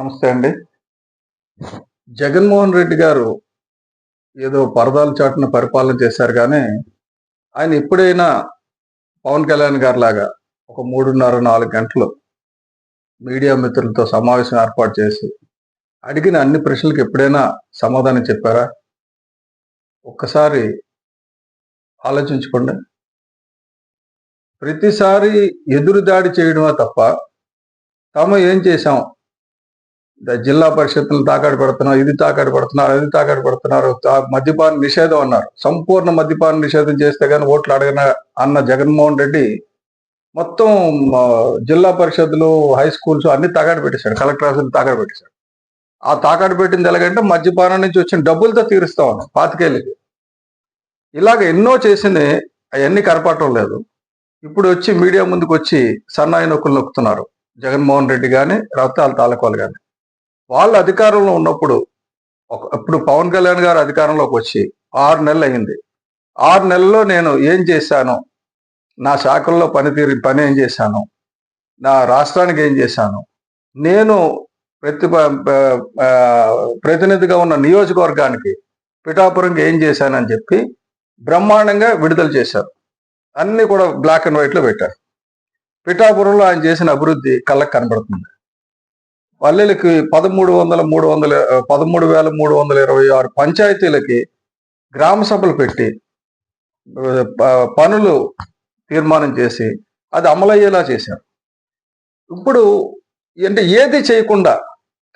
నమస్తే అండి. జగన్మోహన్ రెడ్డి గారు ఏదో పరదాలు చాటున పరిపాలన చేశారు కానీ ఆయన ఎప్పుడైనా పవన్ కళ్యాణ్ గారు లాగా ఒక మూడున్నర నాలుగు గంటలు మీడియా మిత్రులతో సమావేశం ఏర్పాటు చేసి అడిగిన అన్ని ప్రశ్నలకు ఎప్పుడైనా సమాధానం చెప్పారా? ఒక్కసారి ఆలోచించుకోండి. ప్రతిసారి ఎదురుదాడి చేయడమే తప్ప తాము ఏం చేశాం? జిల్లా పరిషత్తులు తాకాడు పెడుతున్నారు ఇది తాకాడు పెడుతున్నారు అది తాకాడు పెడుతున్నారు. మద్యపాన నిషేధం అన్నారు. సంపూర్ణ మద్యపాన నిషేధం చేస్తే కానీ ఓట్లు అడగన అన్న జగన్మోహన్ రెడ్డి మొత్తం జిల్లా పరిషత్తులు హై స్కూల్స్ అన్ని తాకాడు పెట్టేశాడు. కలెక్టర్ ఆఫీసులు తాకాడు పెట్టేశాడు. ఆ తాకాడు పెట్టింది ఎలాగంటే మద్యపానం నుంచి వచ్చిన డబ్బులతో తీరుస్తా ఉన్నాం పాతికేళ్ళకి. ఇలాగ ఎన్నో చేసింది అవన్నీ కనపడటం లేదు. ఇప్పుడు వచ్చి మీడియా ముందుకు వచ్చి సన్నాయి నొక్కులు నొక్కుతున్నారు. జగన్మోహన్ రెడ్డి కానీ రవతాల తాలూకాలు కానీ వాళ్ళు అధికారంలో ఉన్నప్పుడు ఒక ఇప్పుడు పవన్ కళ్యాణ్ గారు అధికారంలోకి వచ్చి ఆరు నెలలు అయింది. ఆరు నెలల్లో నేను ఏం చేశాను? నా శాఖల్లో పనితీరు పని ఏం చేశాను? నా రాష్ట్రానికి ఏం చేశాను? నేను ప్రతి ప్రతినిధిగా ఉన్న నియోజకవర్గానికి పిఠాపురంకి ఏం చేశానని చెప్పి బ్రహ్మాండంగా విడుదల చేశారు. అన్ని కూడా బ్లాక్ అండ్ వైట్లో పెట్టారు. పిఠాపురంలో ఆయన చేసిన అభివృద్ధి కళ్ళకు కనబడుతుంది. పల్లెలకి పదమూడు వందల మూడు వందల పదమూడు వేల మూడు వందల ఇరవై ఆరు పంచాయతీలకి గ్రామ సభలు పెట్టి ప- పనులు తీర్మానం చేసి అది అమలయ్యేలా చేశారు. ఇప్పుడు అంటే ఏది చేయకుండా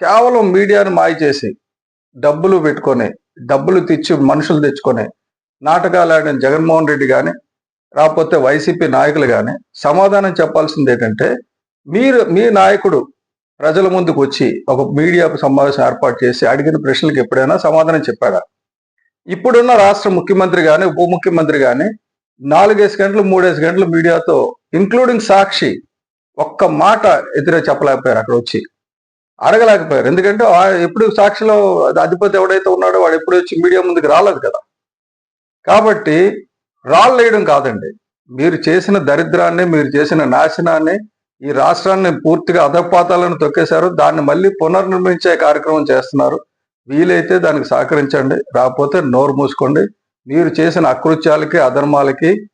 కేవలం మీడియాను మాయ చేసి డబ్బులు పెట్టుకొని డబ్బులు తెచ్చి మనుషులు తెచ్చుకొని నాటకాలు ఆడిన జగన్మోహన్ రెడ్డి కానీ రాకపోతే వైసీపీ నాయకులు కానీ సమాధానం చెప్పాల్సింది ఏంటంటే మీరు మీ నాయకుడు ప్రజల ముందుకు వచ్చి ఒక మీడియా సమావేశం ఏర్పాటు చేసి అడిగిన ప్రశ్నలకు ఎప్పుడైనా సమాధానం చెప్పాడా ఇప్పుడున్న రాష్ట్ర ముఖ్యమంత్రి కానీ ఉప ముఖ్యమంత్రి కానీ నాలుగేసి గంటలు మూడేసి గంటలు మీడియాతో ఇంక్లూడింగ్ సాక్షి ఒక్క మాట ఎదురే చెప్పలేకపోయారు అక్కడ వచ్చి. అడగలేకపోయారు. ఎందుకంటే ఆ- ఎప్పుడు సాక్షిలో అధిపతి ఎవడైతే ఉన్నాడో వాడు ఎప్పుడు వచ్చి మీడియా ముందుకు రాలేదు కదా. కాబట్టి రాళ్ళు వేయడం కాదండి. మీరు చేసిన దరిద్రాన్ని మీరు చేసిన నాశనాన్ని ఈ రాష్ట్రాన్ని పూర్తిగా అధపాతాలను తొక్కేశారు. దాన్ని మళ్ళీ పునర్నిర్మించే కార్యక్రమం చేస్తున్నారు. వీలైతే దానికి సహకరించండి. రాకపోతే నోరు మూసుకోండి. మీరు చేసిన అకృత్యాలకి అధర్మాలకి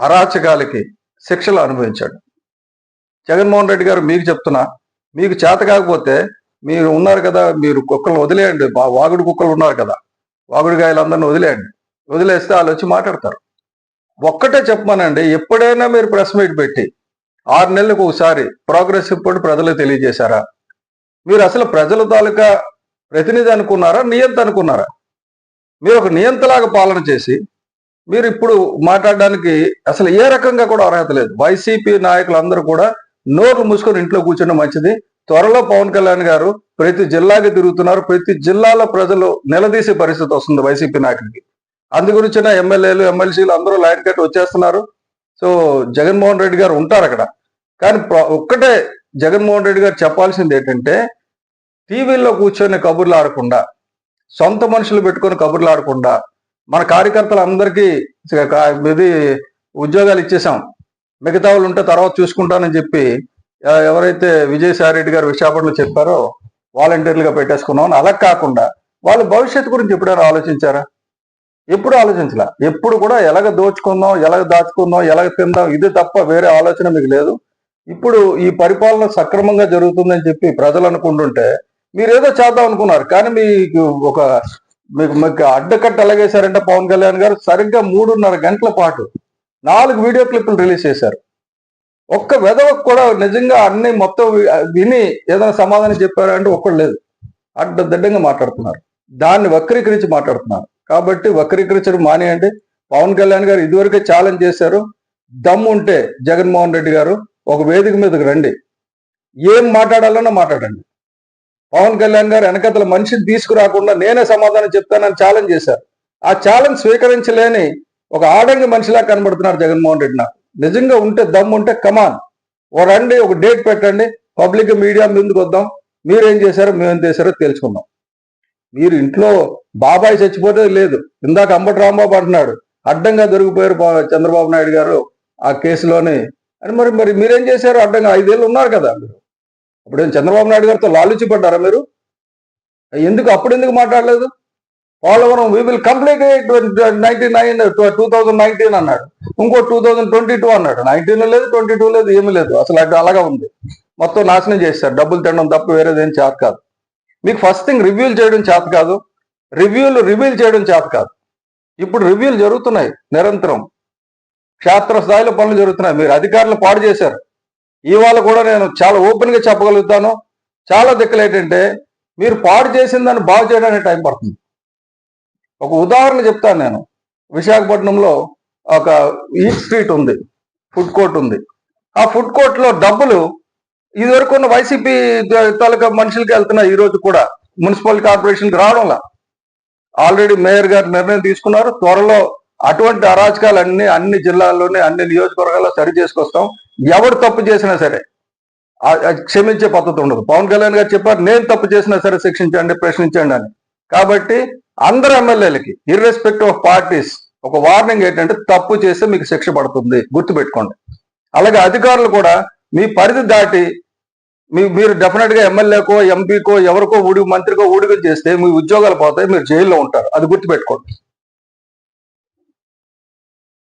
అరాచకాలకి శిక్షలు అనుభవించండి. జగన్మోహన్ రెడ్డి గారు మీకు చెప్తున్నా మీకు చేత కాకపోతే మీరు ఉన్నారు కదా మీరు కుక్కలు వదిలేయండి. బా- వాగుడు కుక్కలు ఉన్నారు కదా వాగుడుగాయలందరిని వదిలేయండి. వదిలేస్తే వాళ్ళు వచ్చి మాట్లాడతారు. ఒక్కటే చెప్పమానండి ఎప్పుడైనా మీరు ప్రెస్ మీట్ పెట్టి ఆరు నెలలకు ఒకసారి ప్రోగ్రెస్ రిపోర్ట్ ప్రజలకు తెలియజేశారా? మీరు అసలు ప్రజల తాలూకా ప్రతినిధి అనుకున్నారా? నియంత అనుకున్నారా? మీరు ఒక నియంతలాగా పాలన చేసి మీరు ఇప్పుడు మాట్లాడడానికి అసలు ఏ రకంగా కూడా అర్హత లేదు. వైసీపీ నాయకులందరూ కూడా నోర్లు మూసుకొని ఇంట్లో కూర్చోడం మంచిది. త్వరలో పవన్ కళ్యాణ్ గారు ప్రతి జిల్లాకి తిరుగుతున్నారు. ప్రతి జిల్లాలో ప్రజలు నిలదీసే పరిస్థితి వస్తుంది వైసీపీ నాయకుడికి అందు గురించిన ఎమ్మెల్యేలు ఎమ్మెల్సీలు అందరూ లైన్ కట్ వచ్చేస్తున్నారు. సో జగన్మోహన్ రెడ్డి గారు ఉంటారు అక్కడ. కానీ ఒక్కటే జగన్మోహన్ రెడ్డి గారు చెప్పాల్సింది ఏంటంటే టీవీల్లో కూర్చొని కబుర్లు ఆడకుండా సొంత మనుషులు పెట్టుకొని కబుర్లు ఆడకుండా మన కార్యకర్తలు అందరికీ ఇది ఉద్యోగాలు ఇచ్చేసాం మిగతా వాళ్ళు ఉంటే తర్వాత చూసుకుంటానని చెప్పి ఎవరైతే విజయసాయి రెడ్డి గారు విశాఖపట్నంలో చెప్పారో వాలంటీర్లుగా పెట్టేసుకున్నాం అని అలా కాకుండా వాళ్ళు భవిష్యత్తు గురించి ఎప్పుడైనా ఆలోచించారా? ఎప్పుడు ఆలోచించలా? ఎప్పుడు కూడా ఎలాగ దోచుకుందాం ఎలాగ దాచుకుందాం ఎలాగ తిందాం ఇది తప్ప వేరే ఆలోచన మీకు లేదు. ఇప్పుడు ఈ పరిపాలన సక్రమంగా జరుగుతుందని చెప్పి ప్రజలు అనుకుంటుంటే మీరు ఏదో చేద్దాం అనుకున్నారు. కానీ మీకు ఒక మీకు మీకు అడ్డకట్ట ఎలాగేశారంటే పవన్ కళ్యాణ్ గారు సరిగ్గా మూడున్నర గంటల పాటు నాలుగు వీడియో క్లిప్పులు రిలీజ్ చేశారు. ఒక్క వెదవకు కూడా నిజంగా అన్ని మొత్తం విని ఏదైనా సమాధానం చెప్పారంటే ఒక్కడు లేదు. అడ్డదిడ్డంగా మాట్లాడుతున్నారు. దాన్ని వక్రీకరించి మాట్లాడుతున్నారు. కాబట్టి వక్రీకరించడం మానేయండి. పవన్ కళ్యాణ్ గారు ఇదివరకే ఛాలెంజ్ చేశారు. దమ్ము ఉంటే జగన్మోహన్ రెడ్డి గారు ఒక వేదిక మీదకి రండి. ఏం మాట్లాడాలన్నా మాట్లాడండి. పవన్ కళ్యాణ్ గారు వెనకతల మనిషిని తీసుకురాకుండా నేనే సమాధానం చెప్తానని ఛాలెంజ్ చేశారు. ఆ ఛాలెంజ్ స్వీకరించలేని ఒక ఆడంగి మనిషిలా కనబడుతున్నారు జగన్మోహన్ రెడ్డి నాకు. నిజంగా ఉంటే దమ్ము ఉంటే కమాన్ ఓ రండి ఒక డేట్ పెట్టండి. పబ్లిక్ మీడియా ముందుకు వద్దాం. మీరేం చేశారో మేమేం చేశారో తెలుసుకుందాం. మీరు ఇంట్లో బాబాయ్ చచ్చిపోతే లేదు. ఇందాక అంబటి రాంబాబు అంటున్నాడు. అడ్డంగా దొరికిపోయారు చంద్రబాబు నాయుడు గారు. ఆ కేసులోని అని మరి మరి మీరేం చేశారు? అడ్డంగా ఐదేళ్ళు ఉన్నారు కదా మీరు. అప్పుడు చంద్రబాబు నాయుడు గారితో లాలుచిపడ్డారా మీరు? ఎందుకు అప్పుడు ఎందుకు మాట్లాడలేదు? Polavaram we will complete ninety nine two thousand nineteen అన్నాడు. ఇంకో టూ థౌజండ్ ట్వంటీ టూ అన్నాడు. నైన్టీన్ లేదు ట్వంటీ టూ లేదు ఏమీ లేదు. అసలు అటు అలాగా ఉంది. మొత్తం నాశనం చేశారు. డబ్బులు తినడం తప్ప వేరేదేం చేత కాదు. మీకు ఫస్ట్ థింగ్ రివ్యూలు చేయడం చేత కాదు. రివ్యూలు రివీల్ చేయడం చేత కాదు. ఇప్పుడు రివ్యూలు జరుగుతున్నాయి. నిరంతరం. క్షేత్ర స్థాయిలో పనులు జరుగుతున్నాయి. మీరు అధికారులు పాడు చేశారు. ఇవాళ కూడా నేను చాలా ఓపెన్గా చెప్పగలుగుతాను. చాలా దిక్కులు ఏంటంటే మీరు పాడు చేసిన దాన్ని బాగు చేయడానికి టైం పడుతుంది. ఒక ఉదాహరణ చెప్తాను నేను. విశాఖపట్నంలో ఒక ఈట్ స్ట్రీట్ ఉంది. ఫుడ్ కోర్ట్ ఉంది. ఆ ఫుడ్ కోర్ట్లో డబ్బులు ఇదివరకు ఉన్న వైసీపీ తాలూకా మనుషులకి వెళ్తున్నాయి ఈ రోజు కూడా మున్సిపల్ కార్పొరేషన్కి రావడంలా. ఆల్రెడీ మేయర్ గారు నిర్ణయం తీసుకున్నారు. త్వరలో అటువంటి అరాచకాలు అన్ని అన్ని జిల్లాల్లోనే అన్ని నియోజకవర్గాల్లో సరి చేసుకొస్తాం. ఎవరు తప్పు చేసినా సరే క్షమించే పద్ధతి ఉండదు. పవన్ కళ్యాణ్ గారు చెప్పారు నేను తప్పు చేసినా సరే శిక్షించండి ప్రశ్నించండి అని. కాబట్టి అందరు ఎమ్మెల్యేలకి ఇర్రెస్పెక్టివ్ ఆఫ్ పార్టీస్ ఒక వార్నింగ్ ఏంటంటే తప్పు చేస్తే మీకు శిక్ష పడుతుంది. గుర్తుపెట్టుకోండి. అలాగే అధికారులు కూడా మీ పరిధి దాటి మీ మీరు డెఫినెట్గా ఎమ్మెల్యేకో ఎంపీకో ఎవరికో ఊడి మంత్రికో ఊడిగం చేస్తే మీ ఉద్యోగాలు పోతాయి మీరు జైల్లో ఉంటారు. అది గుర్తుపెట్టుకోండి.